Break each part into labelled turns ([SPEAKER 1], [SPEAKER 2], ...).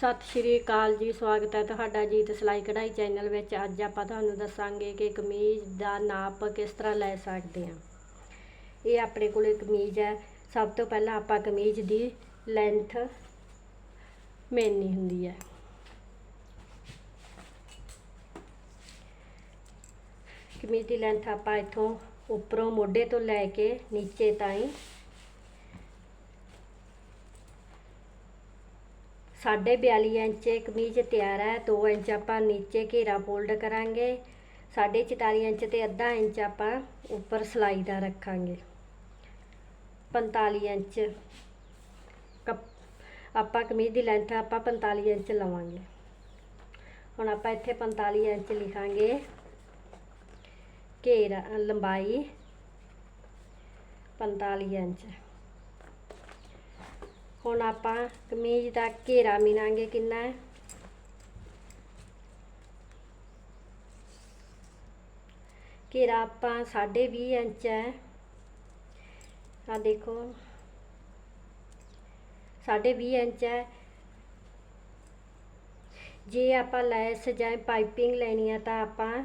[SPEAKER 1] ਸਤਿ ਸ਼੍ਰੀ ਅਕਾਲ ਜੀ, ਸਵਾਗਤ ਹੈ ਤੁਹਾਡਾ ਜੀਤ ਸਿਲਾਈ ਕਢਾਈ ਚੈਨਲ ਵਿੱਚ। ਅੱਜ ਆਪਾਂ ਤੁਹਾਨੂੰ ਦੱਸਾਂਗੇ ਕਿ ਕਮੀਜ਼ ਦਾ ਨਾਪ ਕਿਸ ਤਰ੍ਹਾਂ ਲੈ ਸਕਦੇ ਹਾਂ। ਇਹ ਆਪਣੇ ਕੋਲੇ ਕਮੀਜ਼ ਹੈ। ਸਭ ਤੋਂ ਪਹਿਲਾਂ ਆਪਾਂ ਕਮੀਜ਼ ਦੀ ਲੈਂਥ ਮੇਨੀ ਹੁੰਦੀ ਹੈ। ਕਮੀਜ਼ ਦੀ ਲੈਂਥ ਆਪਾਂ ਇੱਥੋਂ ਉੱਪਰੋਂ ਮੋਢੇ ਤੋਂ ਲੈ ਕੇ ਨੀਚੇ ਤਾਈਂ ਸਾਢੇ 42 ਇੰਚ ਕਮੀਜ਼ ਤਿਆਰ ਹੈ 2 ਇੰਚ ਆਪਾਂ ਨੀਚੇ ਘੇਰਾ ਫੋਲਡ ਕਰਾਂਗੇ। ਸਾਢੇ 44 ਇੰਚ ਤੇ ਅੱਧਾ ਇੰਚ ਆਪਾਂ ਉੱਪਰ ਸਲਾਈ ਦਾ ਰੱਖਾਂਗੇ। 45 ਇੰਚ ਕੱਪ- ਆਪਾਂ ਕਮੀਜ਼ ਦੀ ਲੈਂਥ ਆਪਾਂ 45 ਇੰਚ ਲਵਾਂਗੇ। ਹੁਣ ਆਪਾਂ ਇੱਥੇ 45 ਇੰਚ ਲਿਖਾਂਗੇ। ਘੇਰਾ, ਲੰਬਾਈ 45 ਇੰਚ। ਹੁਣ ਆਪਾਂ ਕਮੀਜ਼ ਦਾ ਘੇਰਾ ਮਿਣਾਂਗੇ ਕਿੰਨਾ ਹੈ। ਘੇਰਾ ਆਪਾਂ 20 ਇੰਚ ਹੈ। ਆ ਦੇਖੋ। 20 ਇੰਚ ਹੈ। ਜੇ ਆਪਾਂ ਲੈਸ ਜਾਂ ਪਾਈਪਿੰਗ ਲੈਣੀ ਹੈ ਤਾਂ ਆਪਾਂ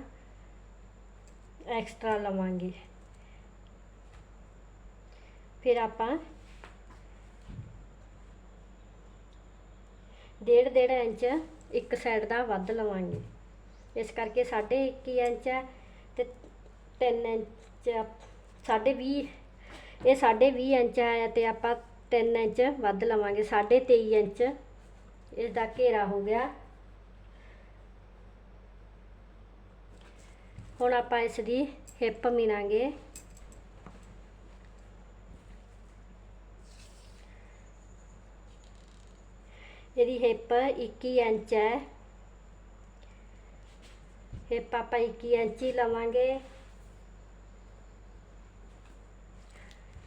[SPEAKER 1] ਐਕਸਟਰਾ ਲਵਾਂਗੇ। ਫਿਰ ਆਪਾਂ ਡੇਢ ਡੇਢ ਇੰਚ ਇੱਕ ਸਾਈਡ ਦਾ ਵੱਧ ਲਵਾਂਗੇ। ਇਸ ਕਰਕੇ 21 ਇੰਚ ਹੈ ਤੇ 3 ਇੰਚ ਸਾਢੇ 20 ਇਹ ਸਾਢੇ 20 ਇੰਚ ਹੈ ਤੇ ਆਪਾਂ 3 ਇੰਚ ਵੱਧ ਲਵਾਂਗੇ। ਸਾਢੇ 23 ਇੰਚ ਇਸ ਦਾ ਘੇਰਾ ਹੋ ਗਿਆ। ਹੁਣ ਆਪਾਂ ਇਸ ਦੀ ਹਿੱਪ ਮਿਣਾਂਗੇ ਇਹਦੀ ਹਿੱਪ 21 ਇੰਚ ਹੈ। ਹਿੱਪ ਆਪਾਂ 21 ਇੰਚ ਹੀ ਲਵਾਂਗੇ।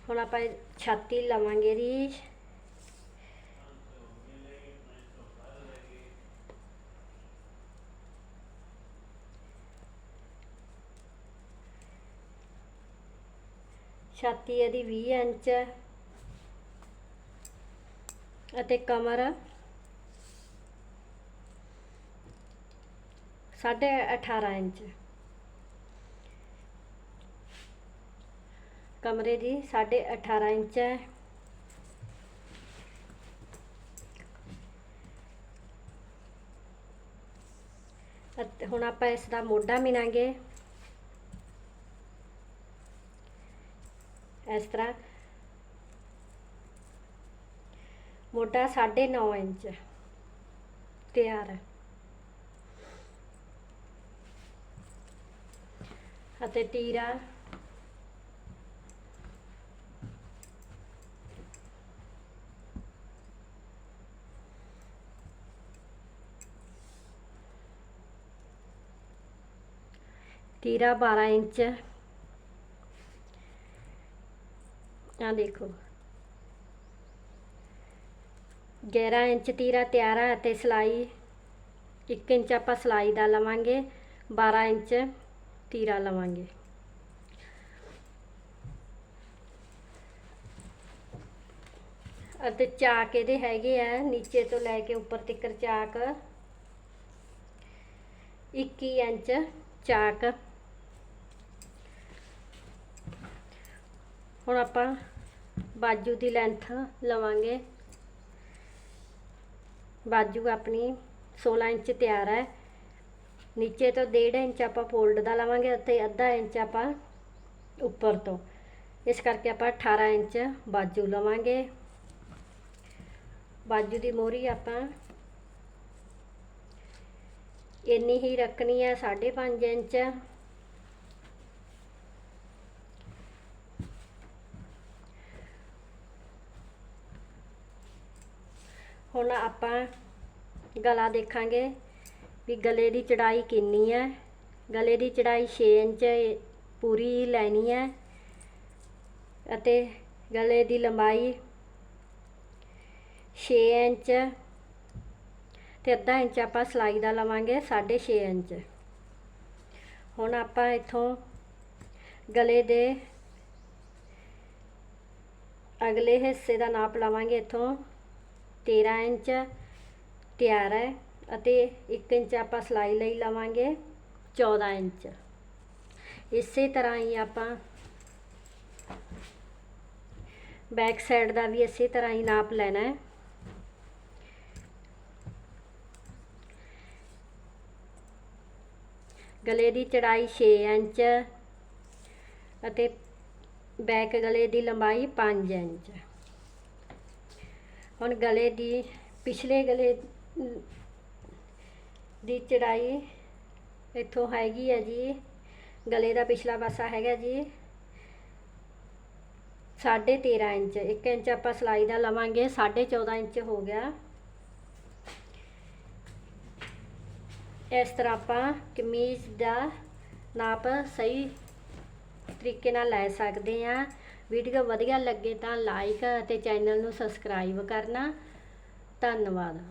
[SPEAKER 1] ਹੁਣ ਆਪਾਂ ਛਾਤੀ ਲਵਾਂਗੇ ਇਹਦੀ ਛਾਤੀ ਇਹਦੀ 20 ਇੰਚ। ਅਤੇ ਕਮਰ ਸਾਢੇ 18 ਇੰਚ। ਕਮਰੇ ਦੀ ਸਾਢੇ 18 ਇੰਚ ਹੈ। ਹੁਣ ਆਪਾਂ ਇਸ ਦਾ ਮੋਢਾ ਮਿਣਾਂਗੇ ਇਸ ਤਰ੍ਹਾਂ। ਮੋਢਾ 9.5 ਇੰਚ। ਤਿਆਰ ਹੈ। ਅਤੇ ਤੀਰਾ। ਤੀਰਾ 12 ਇੰਚ। ਆ ਦੇਖੋ। 11 ਇੰਚ ਤੀਰਾ ਤਿਆਰ ਹੈ ਅਤੇ ਸਲਾਈ 1 ਇੰਚ ਆਪਾਂ ਸਲਾਈ ਦਾ ਲਵਾਂਗੇ 12 ਇੰਚ। ਤੀਰਾ ਲਵਾਂਗੇ। ਅਤੇ ਚਾਕ ਇਹਦੇ ਹੈਗੇ ਆ, ਨੀਚੇ ਤੋਂ ਲੈ ਕੇ ਉੱਪਰ ਤੱਕ ਚਾਕ। 21 ਇੰਚ ਚਾਕ। ਹੁਣ ਆਪਾਂ ਬਾਜੂ ਦੀ ਲੈਂਥ ਲਵਾਂਗੇ। ਬਾਜੂ ਆਪਣੀ 16 ਇੰਚ ਤਿਆਰ ਹੈ। ਨੀਚੇ ਤੋਂ 1.5 ਇੰਚ ਆਪਾਂ ਫੋਲਡ ਦਾ ਲਵਾਂਗੇ ਅਤੇ ਅੱਧਾ ਇੰਚ ਆਪਾਂ ਉੱਪਰ ਤੋਂ। ਇਸ ਕਰਕੇ ਆਪਾਂ 18 ਇੰਚ ਬਾਜੂ ਲਵਾਂਗੇ। ਬਾਜੂ ਦੀ ਮੋਹਰੀ ਆਪਾਂ ਇੰਨੀ ਹੀ ਰੱਖਣੀ ਹੈ 5.5 ਇੰਚ। ਹੁਣ ਆਪਾਂ ਗਲਾ ਦੇਖਾਂਗੇ। ਵੀ ਗਲੇ ਦੀ ਚੜਾਈ ਕਿੰਨੀ ਹੈ? ਗਲੇ ਦੀ ਚੜਾਈ 6 ਇੰਚ ਪੂਰੀ ਲੈਣੀ ਹੈ। ਅਤੇ ਗਲੇ ਦੀ ਲੰਬਾਈ 6 ਇੰਚ ਤੇ ਅੱਧਾ ਇੰਚ ਆਪਾਂ ਸਲਾਈ ਦਾ ਲਵਾਂਗੇ 6.5 ਇੰਚ। ਹੁਣ ਆਪਾਂ ਇਥੋਂ ਗਲੇ ਦੇ ਅਗਲੇ ਹਿੱਸੇ ਦਾ ਨਾਪ ਲਵਾਂਗੇ, ਇਥੋਂ 13 ਇੰਚ ਤਿਆਰ ਹੈ। ਅਤੇ 1 ਇੰਚ ਆਪਾਂ ਸਿਲਾਈ ਲਈ ਲਵਾਂਗੇ 14 ਇੰਚ। ਇਸੇ ਤਰ੍ਹਾਂ ਹੀ ਆਪਾਂ ਬੈਕ ਸਾਈਡ ਦਾ ਵੀ ਇਸੇ ਤਰ੍ਹਾਂ ਹੀ ਨਾਪ ਲੈਣਾ ਹੈ। ਗਲੇ ਦੀ ਚੜਾਈ 6 ਇੰਚ ਅਤੇ ਬੈਕ ਗਲੇ ਦੀ ਲੰਬਾਈ 5 ਇੰਚ। ਹੁਣ ਗਲੇ ਦੀ, ਪਿਛਲੇ ਗਲੇ ਦੀ ਚੜਾਈ ਇੱਥੋਂ ਹੈਗੀ ਹੈ ਜੀ। ਗਲੇ ਦਾ ਪਿਛਲਾ ਪਾਸਾ ਹੈਗਾ ਜੀ। 13.5 ਇੰਚ 1 ਇੰਚ ਆਪਾਂ ਸਿਲਾਈ ਦਾ ਲਵਾਂਗੇ 14.5 ਇੰਚ ਹੋ ਗਿਆ। ਇਸ ਤਰ੍ਹਾਂ ਆਪਾਂ ਕਮੀਜ਼ ਦਾ ਨਾਪ ਸਹੀ ਤਰੀਕੇ ਨਾਲ ਲੈ ਸਕਦੇ ਆ ਵੀਡੀਓ ਵਧੀਆ ਲੱਗੇ ਤਾਂ ਲਾਈਕ ਅਤੇ ਚੈਨਲ ਨੂੰ ਸਬਸਕ੍ਰਾਈਬ ਕਰਨਾ। ਧੰਨਵਾਦ।